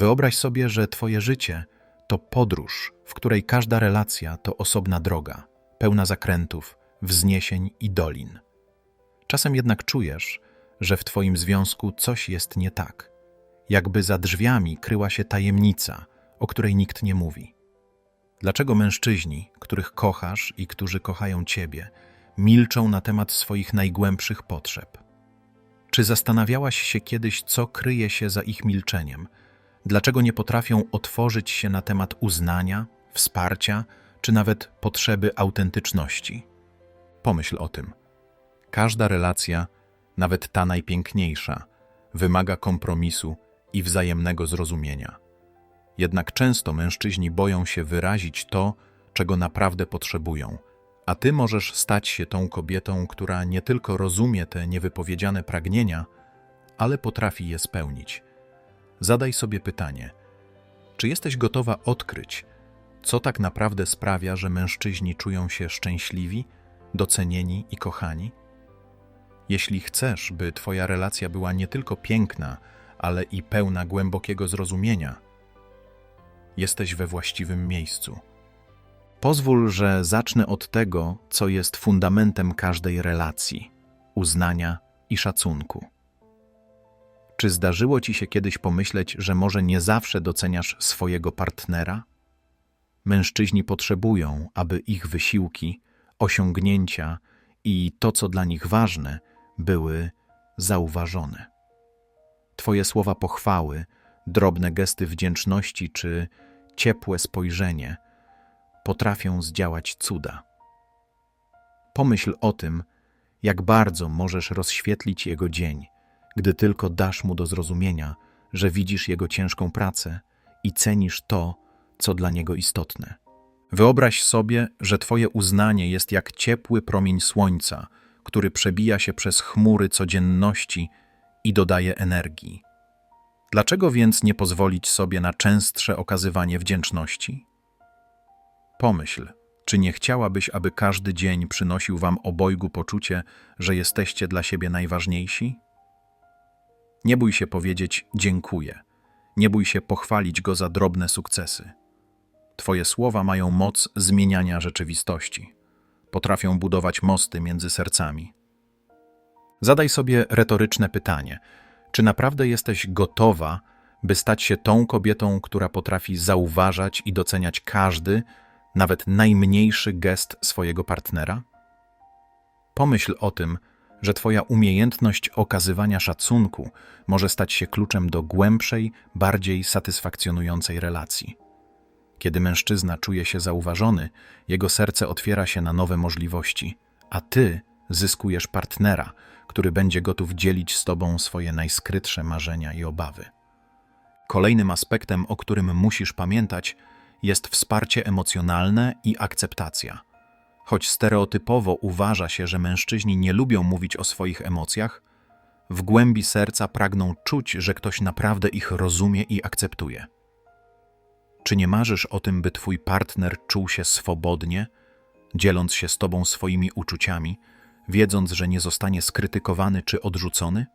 Wyobraź sobie, że Twoje życie to podróż, w której każda relacja to osobna droga, pełna zakrętów, wzniesień i dolin. Czasem jednak czujesz, że w Twoim związku coś jest nie tak. Jakby za drzwiami kryła się tajemnica, o której nikt nie mówi. Dlaczego mężczyźni, których kochasz i którzy kochają Ciebie, milczą na temat swoich najgłębszych potrzeb? Czy zastanawiałaś się kiedyś, co kryje się za ich milczeniem? Dlaczego nie potrafią otworzyć się na temat uznania, wsparcia, czy nawet potrzeby autentyczności? Pomyśl o tym. Każda relacja, nawet ta najpiękniejsza, wymaga kompromisu i wzajemnego zrozumienia. Jednak często mężczyźni boją się wyrazić to, czego naprawdę potrzebują, a ty możesz stać się tą kobietą, która nie tylko rozumie te niewypowiedziane pragnienia, ale potrafi je spełnić. Zadaj sobie pytanie: czy jesteś gotowa odkryć, co tak naprawdę sprawia, że mężczyźni czują się szczęśliwi, docenieni i kochani? Jeśli chcesz, by Twoja relacja była nie tylko piękna, ale i pełna głębokiego zrozumienia, jesteś we właściwym miejscu. Pozwól, że zacznę od tego, co jest fundamentem każdej relacji uznania i szacunku. Czy zdarzyło ci się kiedyś pomyśleć, że może nie zawsze doceniasz swojego partnera? Mężczyźni potrzebują, aby ich wysiłki, osiągnięcia i to, co dla nich ważne, były zauważone. Twoje słowa pochwały, drobne gesty wdzięczności czy ciepłe spojrzenie potrafią zdziałać cuda. Pomyśl o tym, jak bardzo możesz rozświetlić jego dzień, gdy tylko dasz mu do zrozumienia, że widzisz jego ciężką pracę i cenisz to, co dla niego istotne. Wyobraź sobie, że Twoje uznanie jest jak ciepły promień słońca, który przebija się przez chmury codzienności i dodaje energii. Dlaczego więc nie pozwolić sobie na częstsze okazywanie wdzięczności? Pomyśl, czy nie chciałabyś, aby każdy dzień przynosił Wam obojgu poczucie, że jesteście dla siebie najważniejsi? Nie bój się powiedzieć dziękuję. Nie bój się pochwalić go za drobne sukcesy. Twoje słowa mają moc zmieniania rzeczywistości. Potrafią budować mosty między sercami. Zadaj sobie retoryczne pytanie: czy naprawdę jesteś gotowa, by stać się tą kobietą, która potrafi zauważać i doceniać każdy, nawet najmniejszy gest swojego partnera? Pomyśl o tym, że Twoja umiejętność okazywania szacunku może stać się kluczem do głębszej, bardziej satysfakcjonującej relacji. Kiedy mężczyzna czuje się zauważony, jego serce otwiera się na nowe możliwości, a Ty zyskujesz partnera, który będzie gotów dzielić z Tobą swoje najskrytsze marzenia i obawy. Kolejnym aspektem, o którym musisz pamiętać, jest wsparcie emocjonalne i akceptacja. Choć stereotypowo uważa się, że mężczyźni nie lubią mówić o swoich emocjach, w głębi serca pragną czuć, że ktoś naprawdę ich rozumie i akceptuje. Czy nie marzysz o tym, by twój partner czuł się swobodnie, dzieląc się z tobą swoimi uczuciami, wiedząc, że nie zostanie skrytykowany czy odrzucony?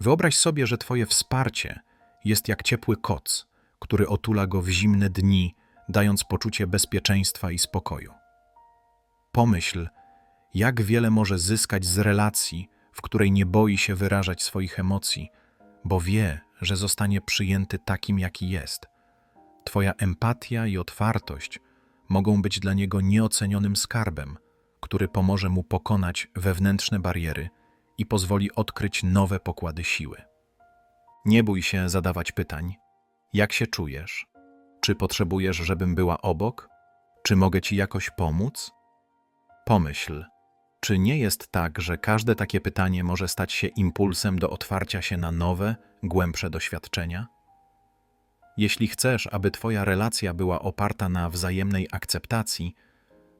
Wyobraź sobie, że twoje wsparcie jest jak ciepły koc, który otula go w zimne dni, dając poczucie bezpieczeństwa i spokoju. Pomyśl, jak wiele może zyskać z relacji, w której nie boi się wyrażać swoich emocji, bo wie, że zostanie przyjęty takim, jaki jest. Twoja empatia i otwartość mogą być dla niego nieocenionym skarbem, który pomoże mu pokonać wewnętrzne bariery i pozwoli odkryć nowe pokłady siły. Nie bój się zadawać pytań, jak się czujesz? Czy potrzebujesz, żebym była obok? Czy mogę ci jakoś pomóc? Pomyśl, czy nie jest tak, że każde takie pytanie może stać się impulsem do otwarcia się na nowe, głębsze doświadczenia? Jeśli chcesz, aby Twoja relacja była oparta na wzajemnej akceptacji,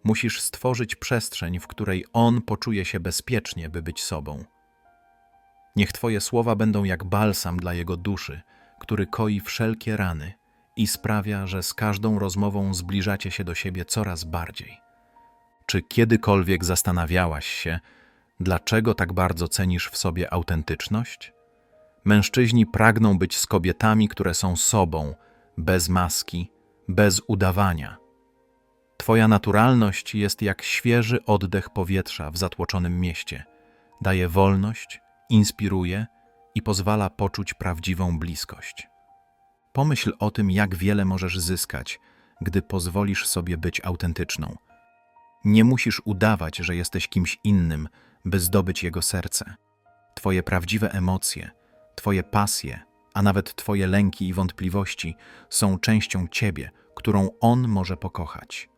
musisz stworzyć przestrzeń, w której on poczuje się bezpiecznie, by być sobą. Niech Twoje słowa będą jak balsam dla jego duszy który koi wszelkie rany i sprawia, że z każdą rozmową zbliżacie się do siebie coraz bardziej. Czy kiedykolwiek zastanawiałaś się, dlaczego tak bardzo cenisz w sobie autentyczność? Mężczyźni pragną być z kobietami, które są sobą, bez maski, bez udawania. Twoja naturalność jest jak świeży oddech powietrza w zatłoczonym mieście. Daje wolność, inspiruje i pozwala poczuć prawdziwą bliskość. Pomyśl o tym, jak wiele możesz zyskać, gdy pozwolisz sobie być autentyczną. Nie musisz udawać, że jesteś kimś innym, by zdobyć jego serce. Twoje prawdziwe emocje, Twoje pasje, a nawet Twoje lęki i wątpliwości są częścią Ciebie, którą On może pokochać.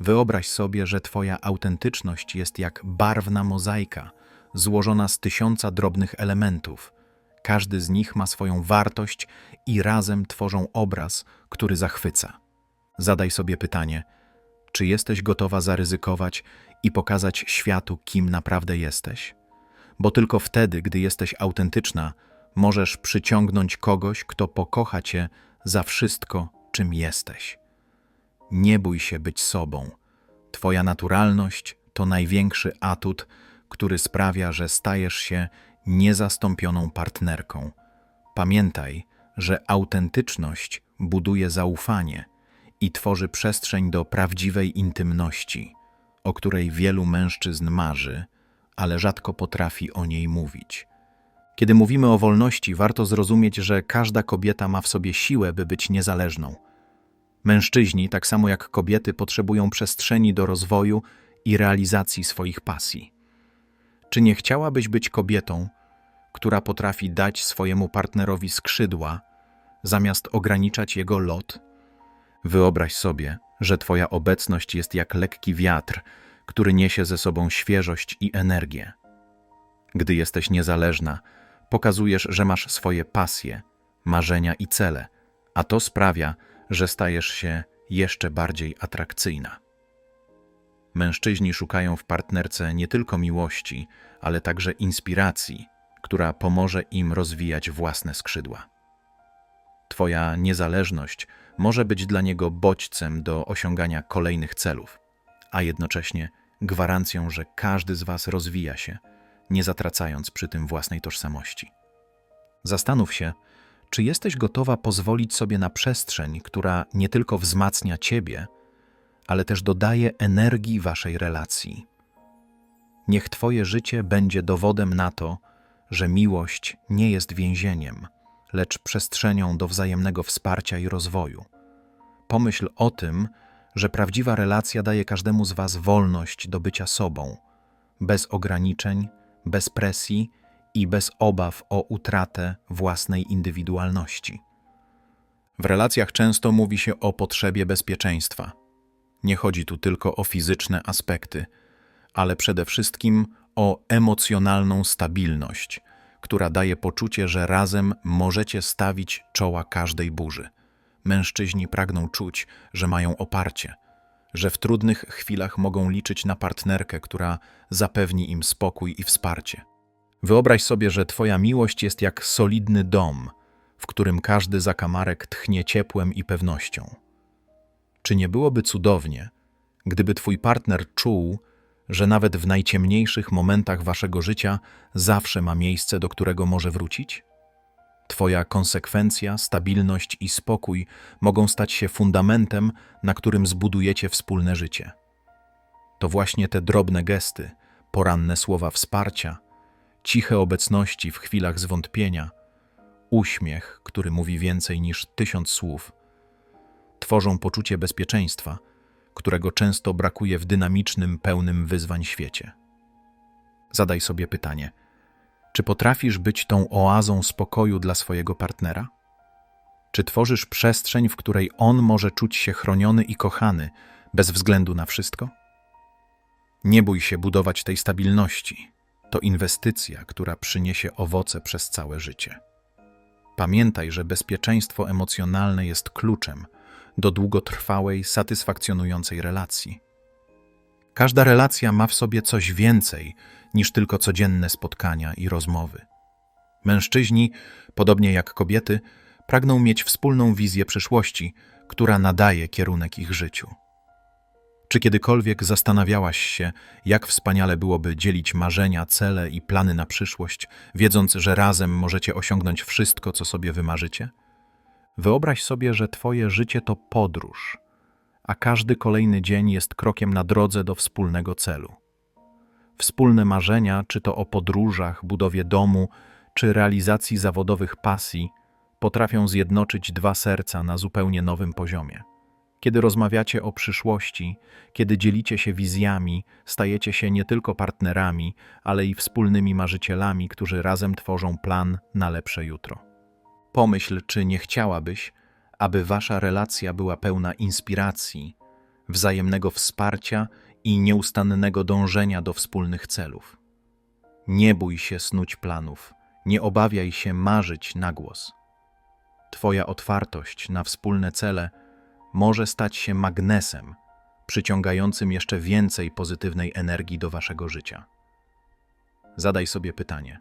Wyobraź sobie, że Twoja autentyczność jest jak barwna mozaika, złożona z tysiąca drobnych elementów. Każdy z nich ma swoją wartość i razem tworzą obraz, który zachwyca. Zadaj sobie pytanie: czy jesteś gotowa zaryzykować i pokazać światu, kim naprawdę jesteś? Bo tylko wtedy, gdy jesteś autentyczna, możesz przyciągnąć kogoś, kto pokocha cię za wszystko, czym jesteś. Nie bój się być sobą. Twoja naturalność to największy atut, który sprawia, że stajesz się niezastąpioną partnerką. Pamiętaj, że autentyczność buduje zaufanie i tworzy przestrzeń do prawdziwej intymności, o której wielu mężczyzn marzy, ale rzadko potrafi o niej mówić. Kiedy mówimy o wolności, warto zrozumieć, że każda kobieta ma w sobie siłę, by być niezależną. Mężczyźni, tak samo jak kobiety, potrzebują przestrzeni do rozwoju i realizacji swoich pasji. Czy nie chciałabyś być kobietą, która potrafi dać swojemu partnerowi skrzydła, zamiast ograniczać jego lot? Wyobraź sobie, że Twoja obecność jest jak lekki wiatr, który niesie ze sobą świeżość i energię. Gdy jesteś niezależna, pokazujesz, że masz swoje pasje, marzenia i cele, a to sprawia, że stajesz się jeszcze bardziej atrakcyjna. Mężczyźni szukają w partnerce nie tylko miłości, ale także inspiracji, która pomoże im rozwijać własne skrzydła. Twoja niezależność może być dla niego bodźcem do osiągania kolejnych celów, a jednocześnie gwarancją, że każdy z Was rozwija się, nie zatracając przy tym własnej tożsamości. Zastanów się, czy jesteś gotowa pozwolić sobie na przestrzeń, która nie tylko wzmacnia Ciebie, ale też dodaje energii Waszej relacji. Niech Twoje życie będzie dowodem na to, że miłość nie jest więzieniem, lecz przestrzenią do wzajemnego wsparcia i rozwoju. Pomyśl o tym, że prawdziwa relacja daje każdemu z Was wolność do bycia sobą, bez ograniczeń, bez presji i bez obaw o utratę własnej indywidualności. W relacjach często mówi się o potrzebie bezpieczeństwa. Nie chodzi tu tylko o fizyczne aspekty, ale przede wszystkim o emocjonalną stabilność, która daje poczucie, że razem możecie stawić czoła każdej burzy. Mężczyźni pragną czuć, że mają oparcie, że w trudnych chwilach mogą liczyć na partnerkę, która zapewni im spokój i wsparcie. Wyobraź sobie, że Twoja miłość jest jak solidny dom, w którym każdy zakamarek tchnie ciepłem i pewnością. Czy nie byłoby cudownie, gdyby Twój partner czuł, że nawet w najciemniejszych momentach Waszego życia zawsze ma miejsce, do którego może wrócić? Twoja konsekwencja, stabilność i spokój mogą stać się fundamentem, na którym zbudujecie wspólne życie. To właśnie te drobne gesty, poranne słowa wsparcia, ciche obecności w chwilach zwątpienia, uśmiech, który mówi więcej niż tysiąc słów, tworzą poczucie bezpieczeństwa, którego często brakuje w dynamicznym, pełnym wyzwań świecie. Zadaj sobie pytanie – czy potrafisz być tą oazą spokoju dla swojego partnera? Czy tworzysz przestrzeń, w której on może czuć się chroniony i kochany, bez względu na wszystko? Nie bój się budować tej stabilności. To inwestycja, która przyniesie owoce przez całe życie. Pamiętaj, że bezpieczeństwo emocjonalne jest kluczem do długotrwałej, satysfakcjonującej relacji. Każda relacja ma w sobie coś więcej niż tylko codzienne spotkania i rozmowy. Mężczyźni, podobnie jak kobiety, pragną mieć wspólną wizję przyszłości, która nadaje kierunek ich życiu. Czy kiedykolwiek zastanawiałaś się, jak wspaniale byłoby dzielić marzenia, cele i plany na przyszłość, wiedząc, że razem możecie osiągnąć wszystko, co sobie wymarzycie? Wyobraź sobie, że Twoje życie to podróż, a każdy kolejny dzień jest krokiem na drodze do wspólnego celu. Wspólne marzenia, czy to o podróżach, budowie domu, czy realizacji zawodowych pasji, potrafią zjednoczyć dwa serca na zupełnie nowym poziomie. Kiedy rozmawiacie o przyszłości, kiedy dzielicie się wizjami, stajecie się nie tylko partnerami, ale i wspólnymi marzycielami, którzy razem tworzą plan na lepsze jutro. Pomyśl, czy nie chciałabyś, aby wasza relacja była pełna inspiracji, wzajemnego wsparcia i nieustannego dążenia do wspólnych celów. Nie bój się snuć planów, nie obawiaj się marzyć na głos. Twoja otwartość na wspólne cele może stać się magnesem, przyciągającym jeszcze więcej pozytywnej energii do waszego życia. Zadaj sobie pytanie: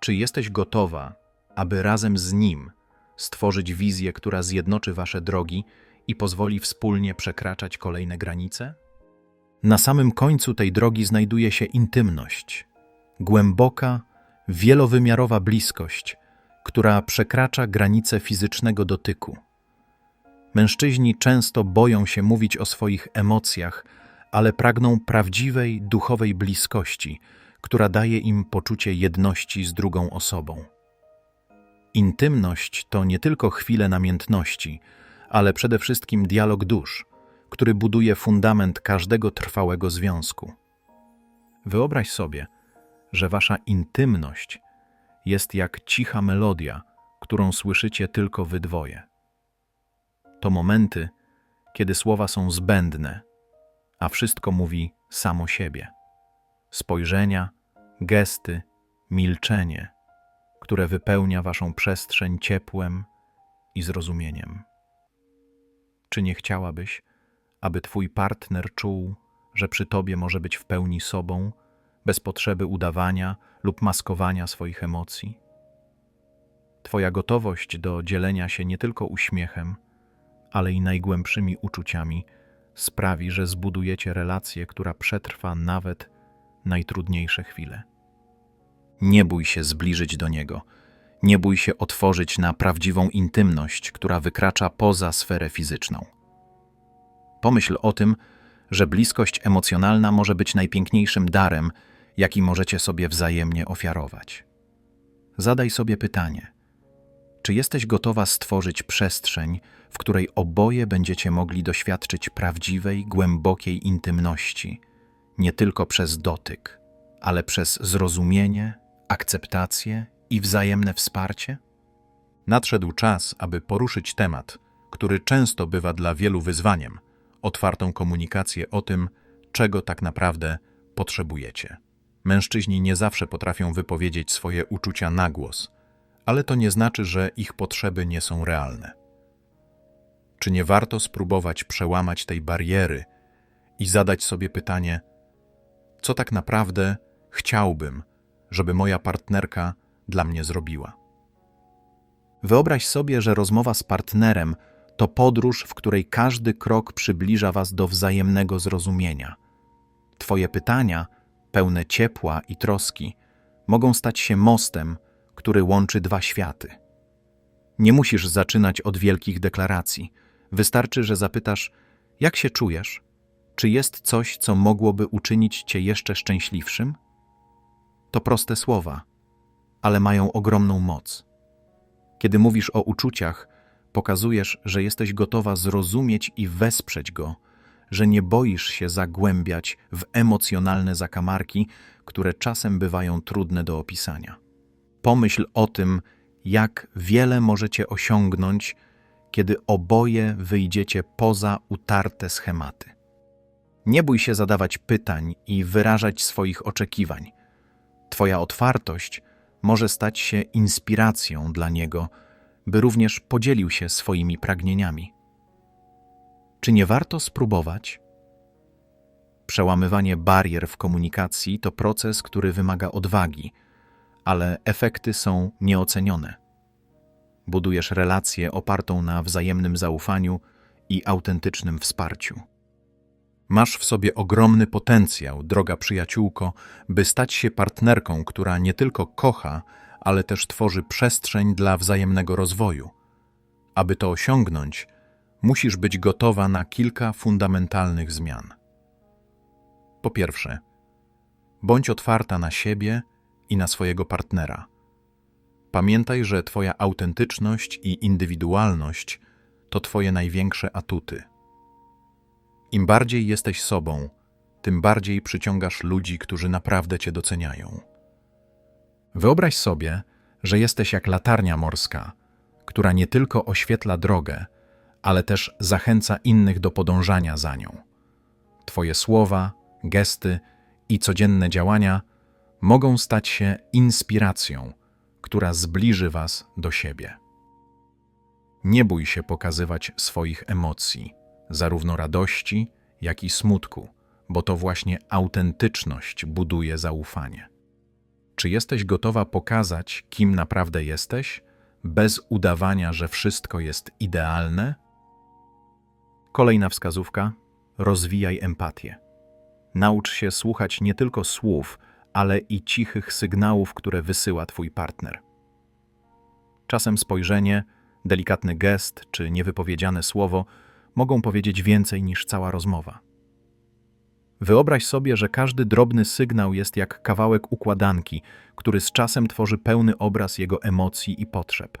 czy jesteś gotowa, aby razem z nim stworzyć wizję, która zjednoczy wasze drogi i pozwoli wspólnie przekraczać kolejne granice? Na samym końcu tej drogi znajduje się intymność, głęboka, wielowymiarowa bliskość, która przekracza granice fizycznego dotyku. Mężczyźni często boją się mówić o swoich emocjach, ale pragną prawdziwej duchowej bliskości, która daje im poczucie jedności z drugą osobą. Intymność to nie tylko chwile namiętności, ale przede wszystkim dialog dusz, który buduje fundament każdego trwałego związku. Wyobraź sobie, że wasza intymność jest jak cicha melodia, którą słyszycie tylko wy dwoje. To momenty, kiedy słowa są zbędne, a wszystko mówi samo siebie. Spojrzenia, gesty, milczenie, które wypełnia waszą przestrzeń ciepłem i zrozumieniem. Czy nie chciałabyś, aby twój partner czuł, że przy tobie może być w pełni sobą, bez potrzeby udawania lub maskowania swoich emocji? Twoja gotowość do dzielenia się nie tylko uśmiechem, ale i najgłębszymi uczuciami sprawi, że zbudujecie relację, która przetrwa nawet najtrudniejsze chwile. Nie bój się zbliżyć do niego, nie bój się otworzyć na prawdziwą intymność, która wykracza poza sferę fizyczną. Pomyśl o tym, że bliskość emocjonalna może być najpiękniejszym darem, jaki możecie sobie wzajemnie ofiarować. Zadaj sobie pytanie: czy jesteś gotowa stworzyć przestrzeń, w której oboje będziecie mogli doświadczyć prawdziwej, głębokiej intymności, nie tylko przez dotyk, ale przez zrozumienie, akceptację i wzajemne wsparcie? Nadszedł czas, aby poruszyć temat, który często bywa dla wielu wyzwaniem otwartą komunikację o tym, czego tak naprawdę potrzebujecie. Mężczyźni nie zawsze potrafią wypowiedzieć swoje uczucia na głos, ale to nie znaczy, że ich potrzeby nie są realne. Czy nie warto spróbować przełamać tej bariery i zadać sobie pytanie, co tak naprawdę chciałbym, żeby moja partnerka dla mnie zrobiła? Wyobraź sobie, że rozmowa z partnerem to podróż, w której każdy krok przybliża Was do wzajemnego zrozumienia. Twoje pytania, pełne ciepła i troski, mogą stać się mostem, który łączy dwa światy. Nie musisz zaczynać od wielkich deklaracji. Wystarczy, że zapytasz: Jak się czujesz? Czy jest coś, co mogłoby uczynić cię jeszcze szczęśliwszym? To proste słowa, ale mają ogromną moc. Kiedy mówisz o uczuciach, pokazujesz, że jesteś gotowa zrozumieć i wesprzeć go, że nie boisz się zagłębiać w emocjonalne zakamarki, które czasem bywają trudne do opisania. Pomyśl o tym, jak wiele możecie osiągnąć, kiedy oboje wyjdziecie poza utarte schematy. Nie bój się zadawać pytań i wyrażać swoich oczekiwań. Twoja otwartość może stać się inspiracją dla niego, by również podzielił się swoimi pragnieniami. Czy nie warto spróbować? Przełamywanie barier w komunikacji to proces, który wymaga odwagi, ale efekty są nieocenione. Budujesz relację opartą na wzajemnym zaufaniu i autentycznym wsparciu. Masz w sobie ogromny potencjał, droga przyjaciółko, by stać się partnerką, która nie tylko kocha, ale też tworzy przestrzeń dla wzajemnego rozwoju. Aby to osiągnąć, musisz być gotowa na kilka fundamentalnych zmian. Po pierwsze, bądź otwarta na siebie i na swojego partnera. Pamiętaj, że Twoja autentyczność i indywidualność to Twoje największe atuty. Im bardziej jesteś sobą, tym bardziej przyciągasz ludzi, którzy naprawdę Cię doceniają. Wyobraź sobie, że jesteś jak latarnia morska, która nie tylko oświetla drogę, ale też zachęca innych do podążania za nią. Twoje słowa, gesty i codzienne działania mogą stać się inspiracją, która zbliży Was do siebie. Nie bój się pokazywać swoich emocji, zarówno radości, jak i smutku, bo to właśnie autentyczność buduje zaufanie. Czy jesteś gotowa pokazać, kim naprawdę jesteś, bez udawania, że wszystko jest idealne? Kolejna wskazówka: rozwijaj empatię. Naucz się słuchać nie tylko słów, ale i cichych sygnałów, które wysyła Twój partner. Czasem spojrzenie, delikatny gest czy niewypowiedziane słowo mogą powiedzieć więcej niż cała rozmowa. Wyobraź sobie, że każdy drobny sygnał jest jak kawałek układanki, który z czasem tworzy pełny obraz jego emocji i potrzeb.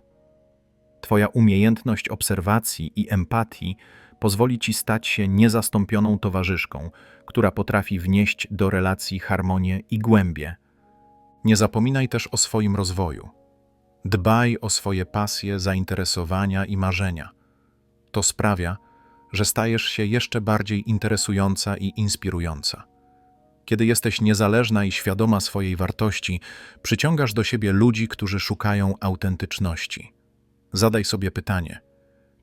Twoja umiejętność obserwacji i empatii pozwoli ci stać się niezastąpioną towarzyszką, która potrafi wnieść do relacji harmonię i głębię. Nie zapominaj też o swoim rozwoju. Dbaj o swoje pasje, zainteresowania i marzenia. To sprawia, że stajesz się jeszcze bardziej interesująca i inspirująca. Kiedy jesteś niezależna i świadoma swojej wartości, przyciągasz do siebie ludzi, którzy szukają autentyczności. Zadaj sobie pytanie: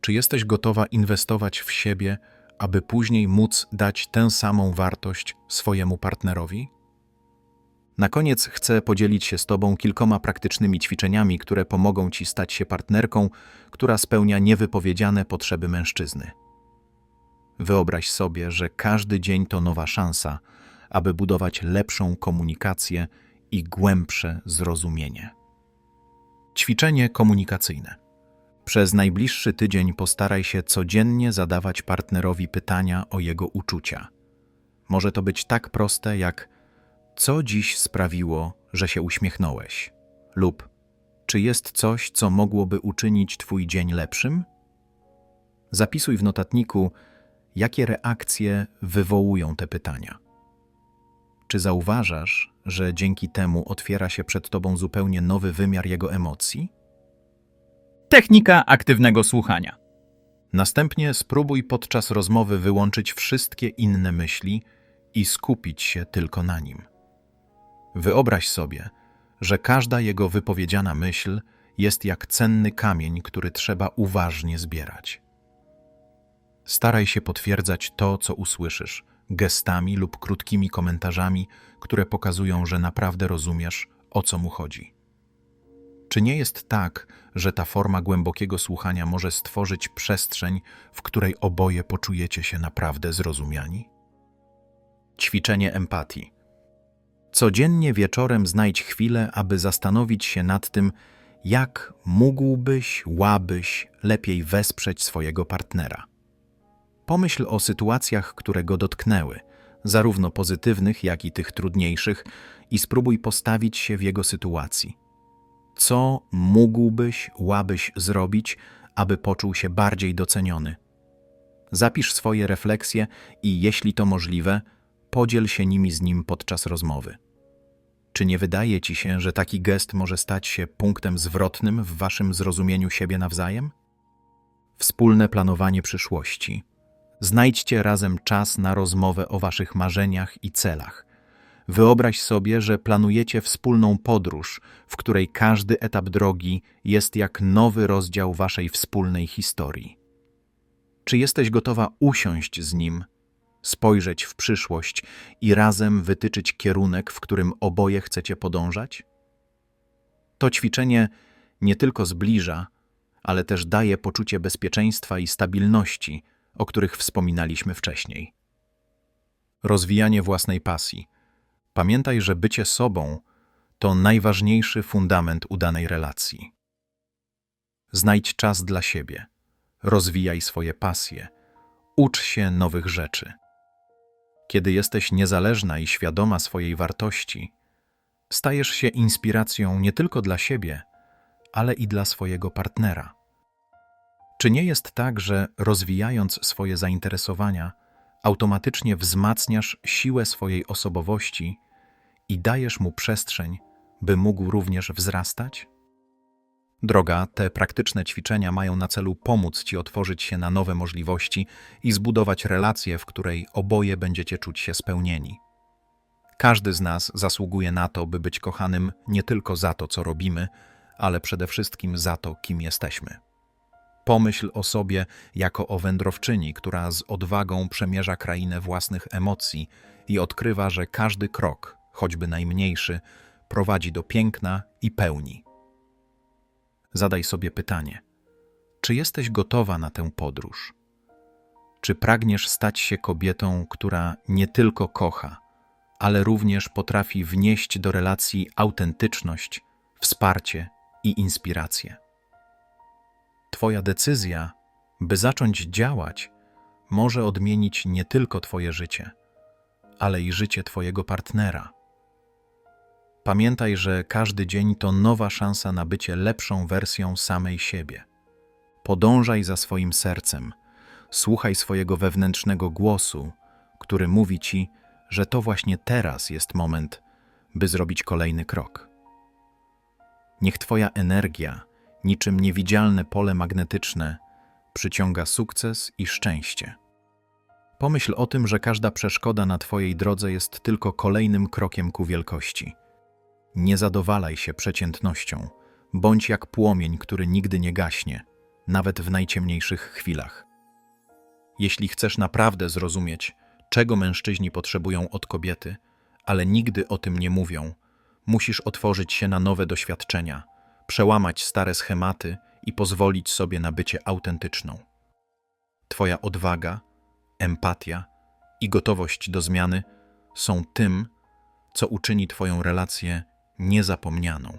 czy jesteś gotowa inwestować w siebie, aby później móc dać tę samą wartość swojemu partnerowi? Na koniec chcę podzielić się z Tobą kilkoma praktycznymi ćwiczeniami, które pomogą Ci stać się partnerką, która spełnia niewypowiedziane potrzeby mężczyzny. Wyobraź sobie, że każdy dzień to nowa szansa, aby budować lepszą komunikację i głębsze zrozumienie. Ćwiczenie komunikacyjne. Przez najbliższy tydzień postaraj się codziennie zadawać partnerowi pytania o jego uczucia. Może to być tak proste jak: Co dziś sprawiło, że się uśmiechnąłeś? lub Czy jest coś, co mogłoby uczynić Twój dzień lepszym? Zapisuj w notatniku, jakie reakcje wywołują te pytania. Czy zauważasz, że dzięki temu otwiera się przed Tobą zupełnie nowy wymiar jego emocji? Technika aktywnego słuchania. Następnie spróbuj podczas rozmowy wyłączyć wszystkie inne myśli i skupić się tylko na nim. Wyobraź sobie, że każda jego wypowiedziana myśl jest jak cenny kamień, który trzeba uważnie zbierać. Staraj się potwierdzać to, co usłyszysz, gestami lub krótkimi komentarzami, które pokazują, że naprawdę rozumiesz, o co mu chodzi. Czy nie jest tak, że ta forma głębokiego słuchania może stworzyć przestrzeń, w której oboje poczujecie się naprawdę zrozumiani? Ćwiczenie empatii. Codziennie wieczorem znajdź chwilę, aby zastanowić się nad tym, jak mógłbyś, łabyś lepiej wesprzeć swojego partnera. Pomyśl o sytuacjach, które go dotknęły, zarówno pozytywnych, jak i tych trudniejszych, i spróbuj postawić się w jego sytuacji. Co mógłbyś, łabyś zrobić, aby poczuł się bardziej doceniony? Zapisz swoje refleksje i, jeśli to możliwe, podziel się nimi z nim podczas rozmowy. Czy nie wydaje ci się, że taki gest może stać się punktem zwrotnym w waszym zrozumieniu siebie nawzajem? Wspólne planowanie przyszłości. Znajdźcie razem czas na rozmowę o waszych marzeniach i celach. Wyobraź sobie, że planujecie wspólną podróż, w której każdy etap drogi jest jak nowy rozdział waszej wspólnej historii. Czy jesteś gotowa usiąść z nim, spojrzeć w przyszłość i razem wytyczyć kierunek, w którym oboje chcecie podążać? To ćwiczenie nie tylko zbliża, ale też daje poczucie bezpieczeństwa i stabilności, o których wspominaliśmy wcześniej. rozwijanie własnej pasji. Pamiętaj, że bycie sobą to najważniejszy fundament udanej relacji. Znajdź czas dla siebie, rozwijaj swoje pasje, ucz się nowych rzeczy. Kiedy jesteś niezależna i świadoma swojej wartości, stajesz się inspiracją nie tylko dla siebie, ale i dla swojego partnera. Czy nie jest tak, że rozwijając swoje zainteresowania, automatycznie wzmacniasz siłę swojej osobowości i dajesz mu przestrzeń, by mógł również wzrastać? Droga, te praktyczne ćwiczenia mają na celu pomóc Ci otworzyć się na nowe możliwości i zbudować relację, w której oboje będziecie czuć się spełnieni. Każdy z nas zasługuje na to, by być kochanym nie tylko za to, co robimy, ale przede wszystkim za to, kim jesteśmy. Pomyśl o sobie jako o wędrowczyni, która z odwagą przemierza krainę własnych emocji i odkrywa, że każdy krok, choćby najmniejszy, prowadzi do piękna i pełni. Zadaj sobie pytanie: czy jesteś gotowa na tę podróż? Czy pragniesz stać się kobietą, która nie tylko kocha, ale również potrafi wnieść do relacji autentyczność, wsparcie i inspirację? Twoja decyzja, by zacząć działać, może odmienić nie tylko Twoje życie, ale i życie Twojego partnera. Pamiętaj, że każdy dzień to nowa szansa na bycie lepszą wersją samej siebie. Podążaj za swoim sercem, słuchaj swojego wewnętrznego głosu, który mówi ci, że to właśnie teraz jest moment, by zrobić kolejny krok. Niech Twoja energia, niczym niewidzialne pole magnetyczne, przyciąga sukces i szczęście. Pomyśl o tym, że każda przeszkoda na Twojej drodze jest tylko kolejnym krokiem ku wielkości. Nie zadowalaj się przeciętnością, bądź jak płomień, który nigdy nie gaśnie, nawet w najciemniejszych chwilach. Jeśli chcesz naprawdę zrozumieć, czego mężczyźni potrzebują od kobiety, ale nigdy o tym nie mówią, musisz otworzyć się na nowe doświadczenia, przełamać stare schematy i pozwolić sobie na bycie autentyczną. Twoja odwaga, empatia i gotowość do zmiany są tym, co uczyni Twoją relację niezapomnianą.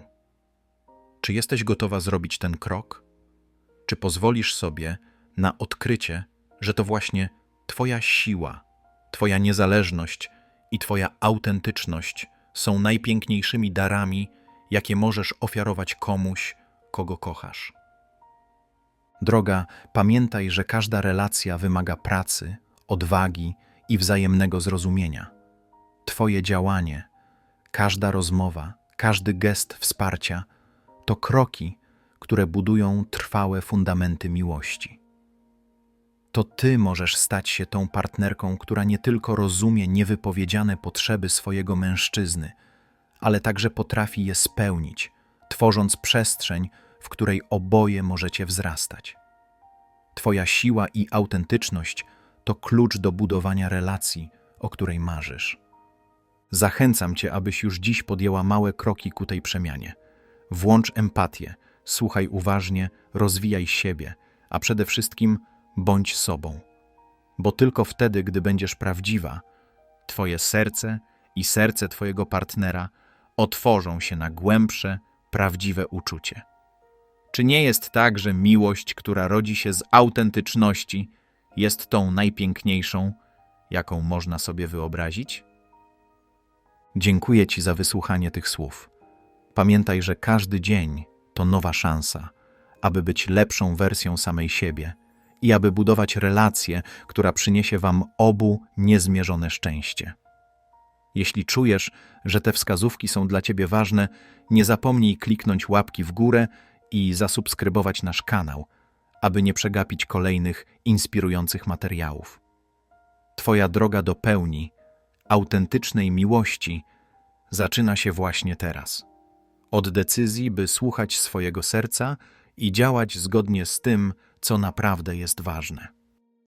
Czy jesteś gotowa zrobić ten krok? Czy pozwolisz sobie na odkrycie, że to właśnie Twoja siła, Twoja niezależność i Twoja autentyczność są najpiękniejszymi darami, jakie możesz ofiarować komuś, kogo kochasz? Droga, pamiętaj, że każda relacja wymaga pracy, odwagi i wzajemnego zrozumienia. Twoje działanie, każda rozmowa, każdy gest wsparcia to kroki, które budują trwałe fundamenty miłości. To ty możesz stać się tą partnerką, która nie tylko rozumie niewypowiedziane potrzeby swojego mężczyzny, ale także potrafi je spełnić, tworząc przestrzeń, w której oboje możecie wzrastać. Twoja siła i autentyczność to klucz do budowania relacji, o której marzysz. Zachęcam Cię, abyś już dziś podjęła małe kroki ku tej przemianie. Włącz empatię, słuchaj uważnie, rozwijaj siebie, a przede wszystkim bądź sobą. Bo tylko wtedy, gdy będziesz prawdziwa, Twoje serce i serce Twojego partnera otworzą się na głębsze, prawdziwe uczucie. Czy nie jest tak, że miłość, która rodzi się z autentyczności, jest tą najpiękniejszą, jaką można sobie wyobrazić? Dziękuję Ci za wysłuchanie tych słów. Pamiętaj, że każdy dzień to nowa szansa, aby być lepszą wersją samej siebie i aby budować relację, która przyniesie Wam obu niezmierzone szczęście. Jeśli czujesz, że te wskazówki są dla Ciebie ważne, nie zapomnij kliknąć łapki w górę i zasubskrybować nasz kanał, aby nie przegapić kolejnych inspirujących materiałów. Twoja droga do pełni, autentycznej miłości zaczyna się właśnie teraz. Od decyzji, by słuchać swojego serca i działać zgodnie z tym, co naprawdę jest ważne.